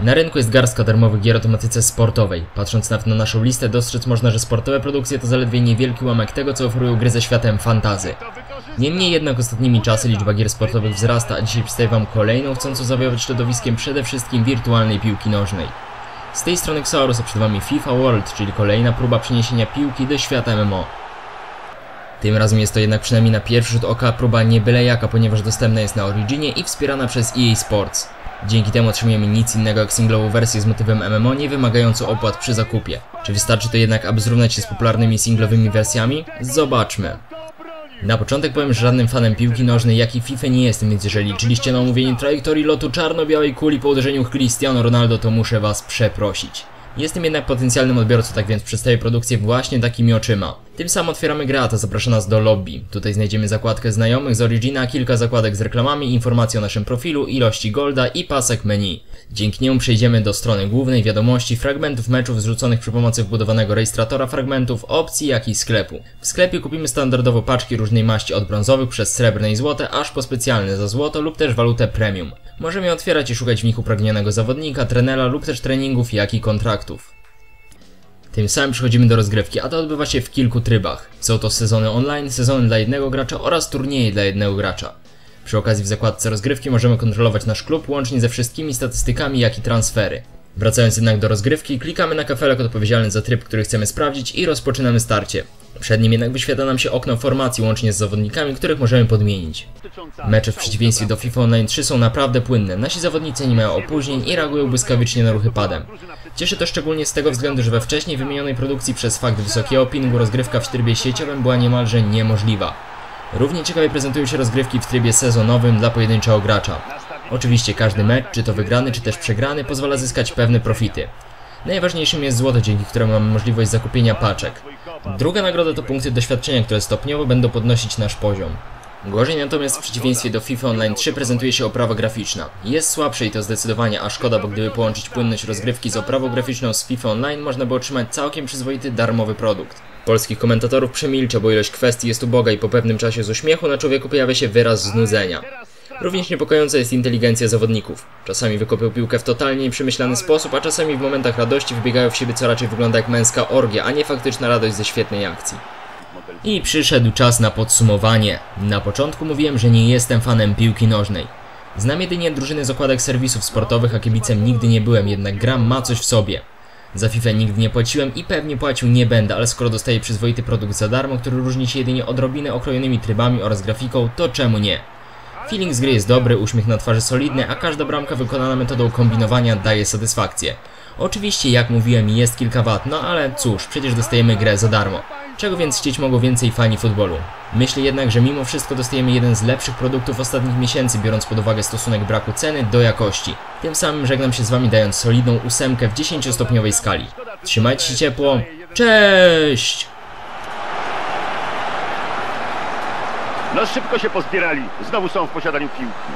Na rynku jest garstka darmowych gier o tematyce sportowej. Patrząc nawet na naszą listę, dostrzec można, że sportowe produkcje to zaledwie niewielki ułamek tego, co oferują gry ze światem fantazy. Niemniej jednak ostatnimi czasy liczba gier sportowych wzrasta, a dzisiaj przedstawię wam kolejną chcącą zawiować środowiskiem przede wszystkim wirtualnej piłki nożnej. Z tej strony Xaurus, a przed wami FIFA World, czyli kolejna próba przeniesienia piłki do świata MMO. Tym razem jest to jednak przynajmniej na pierwszy rzut oka próba nie byle jaka, ponieważ dostępna jest na Originie i wspierana przez EA Sports. Dzięki temu otrzymujemy nic innego jak singlową wersję z motywem MMO, nie wymagającą opłat przy zakupie. Czy wystarczy to jednak, aby zrównać się z popularnymi singlowymi wersjami? Zobaczmy. Na początek powiem, że żadnym fanem piłki nożnej jak i FIFA nie jestem, więc jeżeli liczyliście na omówienie trajektorii lotu czarno-białej kuli po uderzeniu Cristiano Ronaldo, to muszę was przeprosić. Jestem jednak potencjalnym odbiorcą, tak więc przedstawię produkcję właśnie takimi oczyma. Tym samym otwieramy grę, to zaprasza nas do lobby. Tutaj znajdziemy zakładkę znajomych z Origina, kilka zakładek z reklamami, informacje o naszym profilu, ilości golda i pasek menu. Dzięki niemu przejdziemy do strony głównej, wiadomości, fragmentów meczów zrzuconych przy pomocy wbudowanego rejestratora fragmentów, opcji, jak i sklepu. W sklepie kupimy standardowo paczki różnej maści od brązowych przez srebrne i złote, aż po specjalne za złoto lub też walutę premium. Możemy otwierać i szukać w nich upragnionego zawodnika, trenera lub też treningów, jak i kontraktów. Tym samym przechodzimy do rozgrywki, a to odbywa się w kilku trybach. Są to sezony online, sezony dla jednego gracza oraz turnieje dla jednego gracza. Przy okazji w zakładce rozgrywki możemy kontrolować nasz klub łącznie ze wszystkimi statystykami, jak i transfery. Wracając jednak do rozgrywki, klikamy na kafelek odpowiedzialny za tryb, który chcemy sprawdzić i rozpoczynamy starcie. Przed nim jednak wyświetla nam się okno formacji łącznie z zawodnikami, których możemy podmienić. Mecze w przeciwieństwie do FIFA Online 3 są naprawdę płynne, nasi zawodnicy nie mają opóźnień i reagują błyskawicznie na ruchy padem. Cieszy to szczególnie z tego względu, że we wcześniej wymienionej produkcji przez fakt wysokiego pingu rozgrywka w trybie sieciowym była niemalże niemożliwa. Równie ciekawie prezentują się rozgrywki w trybie sezonowym dla pojedynczego gracza. Oczywiście każdy mecz, czy to wygrany, czy też przegrany, pozwala zyskać pewne profity. Najważniejszym jest złoto, dzięki któremu mamy możliwość zakupienia paczek. Druga nagroda to punkty doświadczenia, które stopniowo będą podnosić nasz poziom. Gorzej natomiast w przeciwieństwie do FIFA Online 3 prezentuje się oprawa graficzna. Jest słabsze i to zdecydowanie, a szkoda, bo gdyby połączyć płynność rozgrywki z oprawą graficzną z FIFA Online, można by otrzymać całkiem przyzwoity darmowy produkt. Polskich komentatorów przemilcza, bo ilość kwestii jest uboga i po pewnym czasie z uśmiechu na człowieku pojawia się wyraz znudzenia. Również niepokojąca jest inteligencja zawodników. Czasami wykopią piłkę w totalnie nieprzemyślany sposób, a czasami w momentach radości wybiegają w siebie co raczej wygląda jak męska orgia, a nie faktyczna radość ze świetnej akcji. I przyszedł czas na podsumowanie. Na początku mówiłem, że nie jestem fanem piłki nożnej. Znam jedynie drużyny z okładek serwisów sportowych, a kibicem nigdy nie byłem, jednak gra ma coś w sobie. Za FIFA nigdy nie płaciłem i pewnie płacił nie będę, ale skoro dostaję przyzwoity produkt za darmo, który różni się jedynie odrobinę okrojonymi trybami oraz grafiką, to czemu nie? Feeling z gry jest dobry, uśmiech na twarzy solidny, a każda bramka wykonana metodą kombinowania daje satysfakcję. Oczywiście, jak mówiłem, jest kilka wad, no ale cóż, przecież dostajemy grę za darmo. Czego więc chcieć mogą więcej fani futbolu? Myślę jednak, że mimo wszystko dostajemy jeden z lepszych produktów ostatnich miesięcy, biorąc pod uwagę stosunek braku ceny do jakości. Tym samym żegnam się z wami dając solidną ósemkę w 10-stopniowej skali. Trzymajcie się ciepło, cześć! No szybko się pozbierali. Znowu są w posiadaniu piłki.